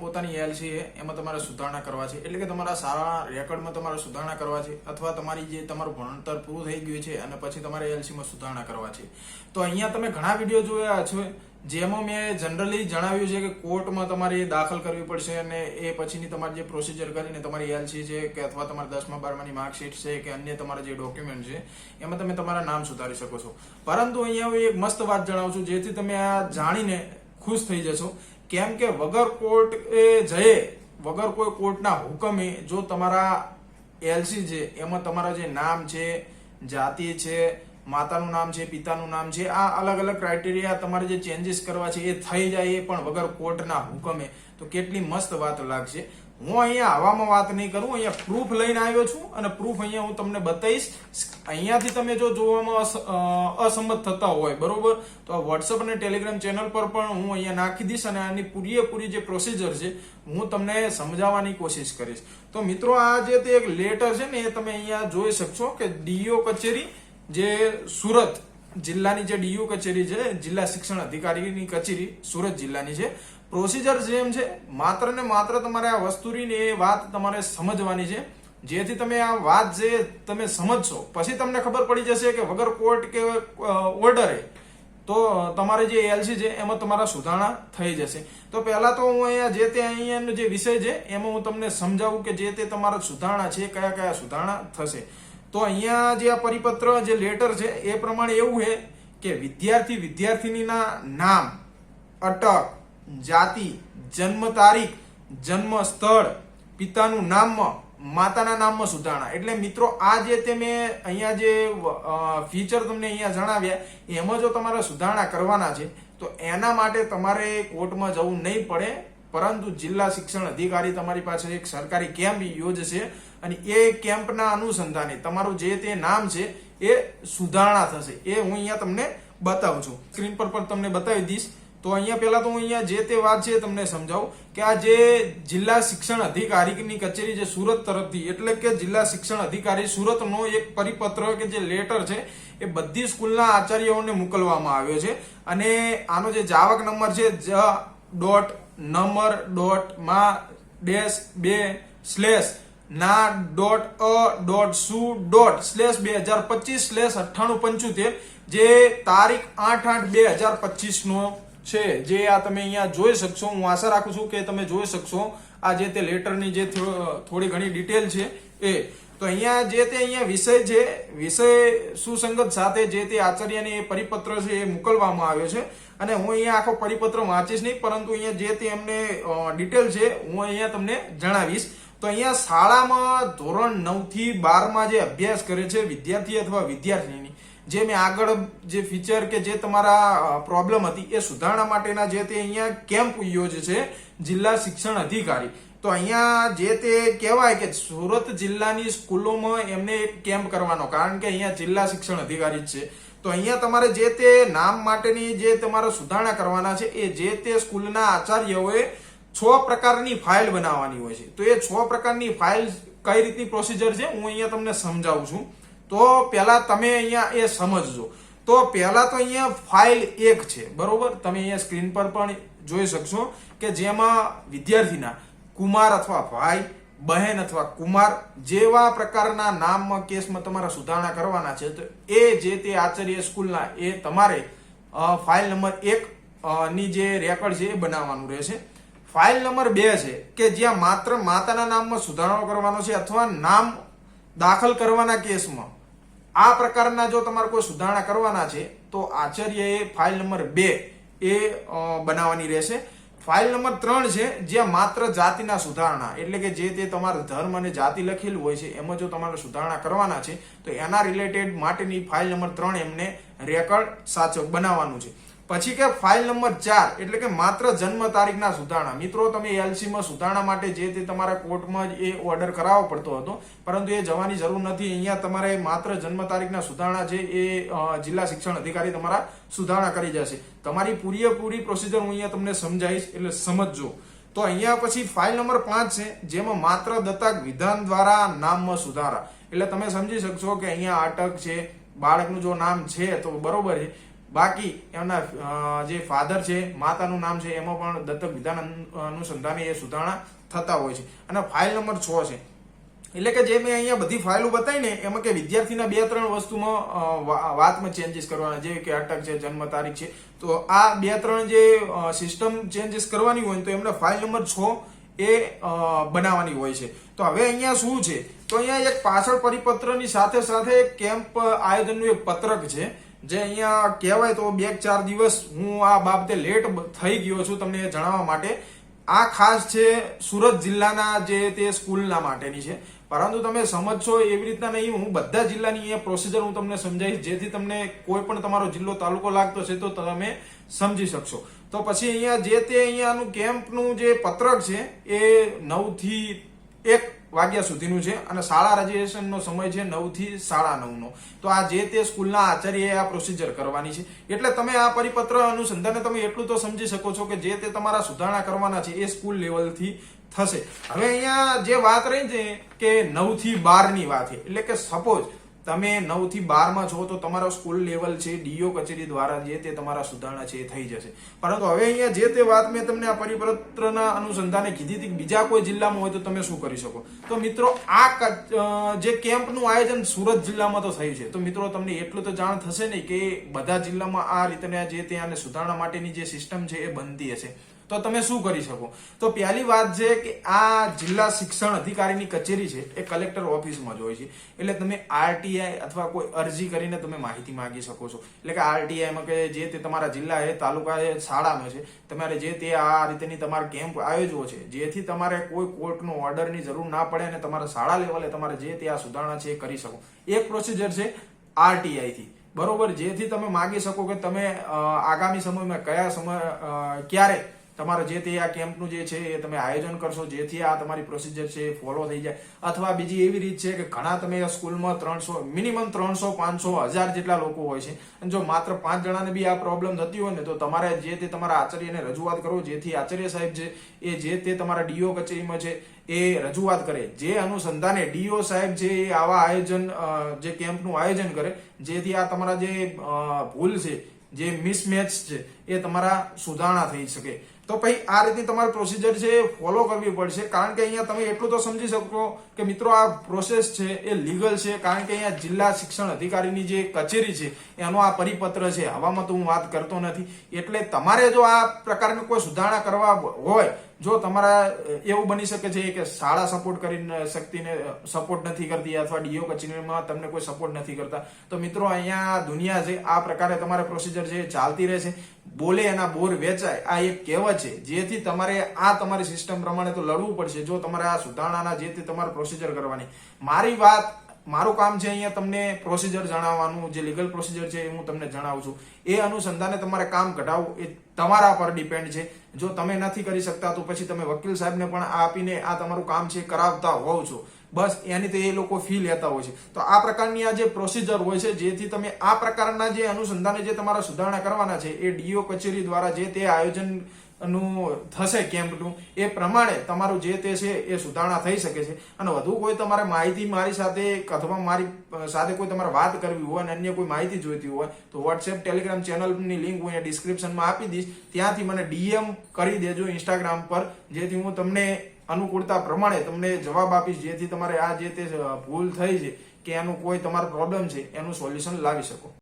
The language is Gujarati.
પોતાની એલસી છે, એમાં તમારે સુધારણા કરવા છે. એટલે કે તમારા સારા રેકોર્ડમાં તમારે સુધારણા કરવા છે, અથવા તમારી જે તમારું ભણતર પૂરું થઈ ગયું છે અને પછી તમારે એલસીમાં સુધારણા કરવા છે. તો અહીંયા તમે ઘણા વીડિયો જોયા છો, જેમાં મેં જનરલી જણાવ્યું છે કે કોર્ટમાં તમારે દાખલ કરવી પડશે અને એ પછીની તમારી જે પ્રોસિજર કરીને તમારી એલસી છે કે અથવા તમારા દસમા બારમાની માર્કશીટ છે કે અન્ય તમારા જે ડોક્યુમેન્ટ છે, એમાં તમે તમારા નામ સુધારી શકો છો. પરંતુ અહીંયા હું એક મસ્ત વાત જણાવું છું, જેથી તમે આ જાણીને ખુશ થઈ જશો. કેમ કે વગર કોર્ટ એ જઈએ વગર કોઈ કોર્ટના હુકમે, જો તમારા એલસી છે, એમાં તમારા જે નામ છે, જાતિ છે, માતાનું નામ છે, પિતાનું નામ છે, આ અલગ અલગ ક્રાઇટેરિયા તમારે જે ચેન્જીસ કરવા છે એ થઈ જાય એ પણ વગર કોર્ટના હુકમે. તો કેટલી મસ્ત વાત લાગશે. હું અહીંયા આવામાં વાત નહીં કરું, અહીંયા પ્રૂફ લઈને આવ્યો છું અને પ્રૂફ અહીંયા હું તમને બતાવીશ. અહીંયાથી તમે જો જોવામાં અસંમત થતા હોય, બરોબર? તો આ વોટ્સઅપ અને ટેલિગ્રામ ચેનલ પર પણ હું અહીંયા નાખી દઈશ અને આની પૂરેપૂરી જે પ્રોસિજર છે, હું તમને સમજાવવાની કોશિશ કરીશ. તો મિત્રો, આ જે તે એક લેટર છે ને, એ તમે અહીંયા જોઈ શકશો કે ડીઓ કચેરી જે સુરત જિલ્લાની જે ડીયુ કચેરી છે, જિલ્લા શિક્ષણ અધિકારીની કચેરી સુરત જિલ્લાની છે પ્રોસિજર જેમ છે. માત્ર ને માત્ર તમારે આ વસ્તુની એ વાત તમારે સમજવાની છે. જેથી તમે આ વાત જે તમે સમજશો, પછી તમને ખબર પડી જશે કે વગર કોર્ટ કે ઓર્ડરે તો તમારે જે એલસી છે એમાં તમારા સુધારણા થઈ જશે. તો પહેલા તો હું અહીંયા જે તે અહીંયાનો જે વિષય છે, એમાં હું તમને સમજાવું કે જે તે તમારા સુધારણા છે, કયા કયા સુધારણા થશે. તો અહીંયા જે આ પરિપત્ર, જે લેટર છે, એ પ્રમાણે એવું છે કે વિદ્યાર્થી વિદ્યાર્થીનીના નામ, અટક જાતિ, જન્મ તારીખ, જન્મ સ્થળ, પિતાનું નામ, માતાના નામમાં સુધારણા. એટલે મિત્રો, આ જે તે મેં અહીંયા જે ફીચર તમને અહીંયા જણાવ્યા, એમાં જો તમારે સુધારણા કરવાના છે, તો એના માટે તમારે કોર્ટમાં જવું નહીં પડે, પરંતુ જિલ્લા શિક્ષણ અધિકારી તમારી પાસે એક સરકારી કેમ્પ યોજશે અને એ કેમ્પના અનુસંધાને તમારું જે તે નામ છે, એ સુધારણા થશે. એ હું અહીંયા તમને બતાવું છું. સ્ક્રીન પર પણ તમને બતાવી દઈશ. તો અહીંયા પહેલાં તો હું અહીંયા જે તે વાત છે તમને સમજાવું કે આ જે જિલ્લા શિક્ષણ અધિકારીની કચેરી જે સુરત તરફથી, એટલે કે જિલ્લા શિક્ષણ અધિકારી સુરતનો એક પરિપત્ર કે જે લેટર છે એ બધી સ્કૂલના આચાર્યોને મોકલવામાં આવ્યો છે. અને આનો જે જાવક નંબર છે, જ ડોટ નંબર ડોટમાં ડેશ બે સ્લેશ ના ડોટ અ ડોટ સુ ડોટ સ્લેશ બે હજાર પચીસ સ્લેશ અઠ્ઠાણું પંચોતેર, જે તારીખ આઠ આઠ બે હજાર પચીસ નો છે, જે આ તમે અહીંયા જોઈ શકશો. હું આશા રાખું છું કે તમે જોઈ શકશો. આ જે તે લેટરની જે થોડી ઘણી ડિટેલ છે એ. તો અહીંયા જે તે અહીંયા વિષય છે, વિષય સુસંગત સાથે જે તે આચાર્યને એ પરિપત્ર છે એ મોકલવામાં આવ્યો છે. અને હું અહીંયા આખો પરિપત્ર વાંચીશ નહીં, પરંતુ અહીંયા જે તે એમને ડિટેલ છે, હું અહીંયા તમને જણાવીશ. તો અહીંયા શાળામાં ધોરણ નવથી બારમાં જે અભ્યાસ કરે છે વિદ્યાર્થી અથવા વિદ્યાર્થીની જે મેં આગળ જે ફીચર કે જે તમારા પ્રોબ્લેમ હતી, એ સુધારણા માટેના જે તે અહીંયા કેમ્પ યોજે છે, જિલ્લા શિક્ષણ અધિકારી. તો અહીંયા જે તે કહેવાય કે સુરત જિલ્લાની સ્કૂલોમાં એમને એક કેમ્પ કરવાનો, કારણ કે અહીંયા જિલ્લા શિક્ષણ અધિકારી જ છે. તો અહીંયા તમારે જે તે નામ માટેની જે તમારે સુધારણા કરવાના છે, એ જે તે સ્કૂલના આચાર્યોએ છ પ્રકારની ફાઇલ બનાવવાની હોય છે. તો એ છ પ્રકારની ફાઇલ કઈ રીતની પ્રોસિજર છે, હું અહીંયા તમને સમજાવું છું. તો પહેલા તમે અહીંયા એ સમજજો. તો પહેલા તો અહીંયા ફાઇલ એક છે, બરોબર? તમે અહીંયા સ્ક્રીન પર પણ જોઈ શકશો કે જેમાં વિદ્યાર્થીના કુમાર અથવા ભાઈ, બહેન અથવા કુમાર જેવા પ્રકારના નામમાં કેસમાં તમારા સુધારણા કરવાના છે, તો એ જે તે આચાર્ય સ્કૂલના એ તમારે ફાઇલ નંબર એક ની જે રેકોર્ડ છે એ બનાવવાનું રહેશે. ફાઇલ નંબર બે છે કે જ્યાં માત્ર માતાના નામમાં સુધારણો કરવાનો છે અથવા નામ દાખલ કરવાના કેસમાં. આ પ્રકારના જો તમારે કોઈ સુધારણા કરવાના છે, તો આચાર્યએ ફાઇલ નંબર બે એ બનાવવાની રહેશે. ફાઇલ નંબર ત્રણ છે જ્યાં માત્ર જાતિના સુધારણા. એટલે કે જે તે તમારા ધર્મ અને જાતિ લખેલું હોય છે, એમાં જો તમારે સુધારણા કરવાના છે, તો એના રિલેટેડ માટેની ફાઇલ નંબર ત્રણ એમને રેકર્ડ સાચો બનાવવાનું છે. પછી કે ફાઇલ નંબર ચાર, એટલે કે માત્ર જન્મ તારીખના સુધારણા. મિત્રો, તમે એલસીમાં સુધારણા માટે જે તે તમારા કોર્ટમાં જ એ ઓર્ડર કરાવવો પડતો હતો. પરંતુ એ જવાની જરૂર નથી. અહીંયા તમારે માત્ર જન્મ તારીખના સુધારણા છે એ જિલ્લા શિક્ષણ અધિકારી તમારા સુધારણા કરી જશે. તમારી પૂરેપૂરી પ્રોસિજર હું અહીંયા તમને સમજાવીશ, એટલે સમજજો. તો અહીંયા પછી ફાઇલ નંબર પાંચ છે, જેમાં માત્ર દત્તક વિધાન દ્વારા નામમાં સુધારા. એટલે તમે સમજી શકશો કે અહીંયા અટક છે, બાળકનું જો નામ છે, તો બરોબર છે. બાકી એમના જે ફાધર છે, માતાનું નામ છે, એમાં પણ દત્તક વિધાન અનુ- અનુસંધાને એ સુધારણા થતા હોય છે. અને ફાઇલ નંબર છ છે. એટલે કે જે મેં અહીંયા બધી ફાઇલો બતાવી ને એમાં કે વિદ્યાર્થીના બે ત્રણ વસ્તુમાં વાતમાં ચેન્જીસ કરવાના, જેવી કે અટક છે, જન્મ તારીખ છે, તો આ બે ત્રણ જે સિસ્ટમ ચેન્જીસ કરવાની હોય તો એમને ફાઇલ નંબર છ એ બનાવવાની હોય છે. તો હવે અહીંયા શું છે? તો અહીંયા એક પાછળ પરિપત્રની સાથે સાથે કેમ્પ આયોજનનું એક પત્રક છે. જે અહીંયા કહેવાય તો બે ચાર દિવસ હું આ બાબતે લેટ થઈ ગયો છું તમને જણાવવા માટે. આ ખાસ છે સુરત જિલ્લાના જે તે સ્કૂલના માટેની છે. પરંતુ તમે સમજશો એવી રીતના નહીં, હું બધા જિલ્લાની અહીંયા પ્રોસિજર હું તમને સમજાવીશ, જેથી તમને કોઈ પણ તમારો જિલ્લો તાલુકો લાગતો છે તો તમે સમજી શકશો. તો પછી અહીંયા જે તે અહીંયાનું કેમ્પનું જે પત્રક છે, એ નવથી એક વાગ્યા સુધીનું છે અને શાળા રજીસ્ટ્રેશનનો સમય છે નવથી સાડા નવનો. તો આ જે તે સ્કૂલના આચાર્યએ આ પ્રોસિજર કરવાની છે. એટલે તમે આ પરિપત્ર અનુસંધાને તમે એટલું તો સમજી શકો છો કે જે તે તમારા સુધારણા કરવાના છે એ સ્કૂલ લેવલથી થશે. હવે અહીંયા જે વાત રહી છે કે નવથી બારની વાત છે. એટલે કે સપોઝ તમે નવથી બારમાં છો તો તમારો સ્કૂલ લેવલ છે, ડીઓ કચેરી દ્વારા જે તે તમારા સુધારણા છે એ થઈ જશે. પરંતુ હવે અહીંયા જે તે વાત મેં તમને આ પરિપત્રના અનુસંધાને કીધી હતી બીજા કોઈ જિલ્લામાં હોય તો તમે શું કરી શકો? તો મિત્રો, આ જે કેમ્પનું આયોજન સુરત જિલ્લામાં તો થયું છે. તો મિત્રો, તમને એટલું તો જાણ થશે નહીં કે બધા જિલ્લામાં આ રીતના જે તે આને સુધારણા માટેની જે સિસ્ટમ છે એ બનતી હશે. તો તમે શું કરી શકો? તો પહેલી વાત છે કે આ જિલ્લા શિક્ષણ અધિકારીની કચેરી છે, એ કલેક્ટર ઓફિસમાં જ હોય છે. એટલે તમે આરટીઆઈ અથવા કોઈ અરજી કરીને તમે માહિતી માંગી શકો છો. એટલે કે આરટીઆઈમાં કે જે તે તમારા જિલ્લા છે તાલુકા છે શાળામાં છે, તમારે જે તે આ રીતેની તમારે કેમ્પ આયોજવો છે, જેથી તમારે કોઈ કોર્ટનો ઓર્ડરની જરૂર ના પડે અને તમારા શાળા લેવલે તમારે જે તે આ સુધારણા છે એ કરી શકો. એક પ્રોસિજર છે આરટીઆઈથી. બરોબર? જેથી તમે માગી શકો કે તમે આગામી સમયમાં કયા સમય ક્યારે તમારે જે તે આ કેમ્પનું જે છે એ તમે આયોજન કરશો, જેથી આ તમારી પ્રોસિજર છે એ ફોલો થઈ જાય. અથવા બીજી એવી રીત છે કે ઘણા તમે સ્કૂલમાં ત્રણસો મિનિમમ ત્રણસો, પાંચસો, હજાર જેટલા લોકો હોય છે. અને જો માત્ર પાંચ જણાને બી આ પ્રોબ્લેમ થતી હોય ને, તો તમારે જે તે તમારા આચાર્યને રજૂઆત કરો, જેથી આચાર્ય સાહેબ છે એ જે તે તમારા ડીઓ કચેરીમાં છે એ રજૂઆત કરે. જે અનુસંધાને ડીઓ સાહેબ છે એ આવા આયોજન જે કેમ્પનું આયોજન કરે, જેથી આ તમારા જે ભૂલ છે, જે મિસમેચ છે, એ તમારા સુધારણા થઈ શકે. તો પછી આ રીતની તમારે પ્રોસિજર છે એ ફોલો કરવી પડશે. કારણ કે અહીંયા તમે એટલું તો સમજી શકો કે મિત્રો આ પ્રોસેસ છે, એ લીગલ છે. કારણ કે અહીંયા જિલ્લા શિક્ષણ અધિકારીની જે કચેરી છે, એનો આ પરિપત્ર છે. હવામાં તો હું વાત કરતો નથી. એટલે તમારે જો આ પ્રકારની કોઈ સુધારણા કરવા હોય જો તમારા એવું બની શકે છે કે શાળા સપોર્ટ કરી શક્તિને સપોર્ટ નથી કરતી અથવા ડીઓ કચેરીમાં તમને કોઈ સપોર્ટ નથી કરતા. તો મિત્રો, અહીંયા દુનિયા છે આ પ્રકારે તમારે પ્રોસિજર છે ચાલતી રહેશે, બોલે એના બોર વેચાય, આ એક કહેવત છે. જેથી તમારે, આ તમારી સિસ્ટમ પ્રમાણે તો લડવું પડશે. જો તમારે આ સુધારણાના જે તે તમારે પ્રોસિજર કરવાની. મારી વાત મારું કામ છે અહીંયા તમને પ્રોસિજર જણાવવાનું, જે લીગલ પ્રોસિજર છે એ હું તમને જણાવું છું. એ અનુસંધાને તમારે કામ કઢાવવું, એ તમારા પર ડિપેન્ડ છે. જો તમે નથી કરી શકતા, તો પછી તમે વકીલ સાહેબને પણ આપીને આ તમારું કામ છે કરાવતા હોવ છો. બસ, એની તો એ લોકો ફી લેતા હોય છે. તો આ પ્રકારની આ જે પ્રોસિજર હોય છે, જેથી તમે આ પ્રકારના જે અનુસંધાને જે તમારા સુધારણા કરવાના છે, એ ડીઓ કચેરી દ્વારા જે તે આયોજન નું થશે કેમ્પનું એ પ્રમાણે તમારું જે તે છે એ સુધારણા થઈ શકે છે. અને વધુ કોઈ તમારે માહિતી મારી સાથે અથવા મારી સાથે કોઈ તમારે વાત કરવી હોય અને અન્ય કોઈ માહિતી જોઈતી હોય, તો વોટ્સએપ ટેલિગ્રામ ચેનલની લિંક હું અહીંયા ડિસ્ક્રિપ્શનમાં આપી દઈશ. ત્યાંથી મને ડીએમ કરી દેજો ઇન્સ્ટાગ્રામ પર, જેથી હું તમને અનુકૂળતા પ્રમાણે તમને જવાબ આપીશ, જેથી તમારે આ જે તે ભૂલ થઈ છે કે એનું કોઈ તમારો પ્રોબ્લેમ છે, એનું સોલ્યુશન લાવી શકો.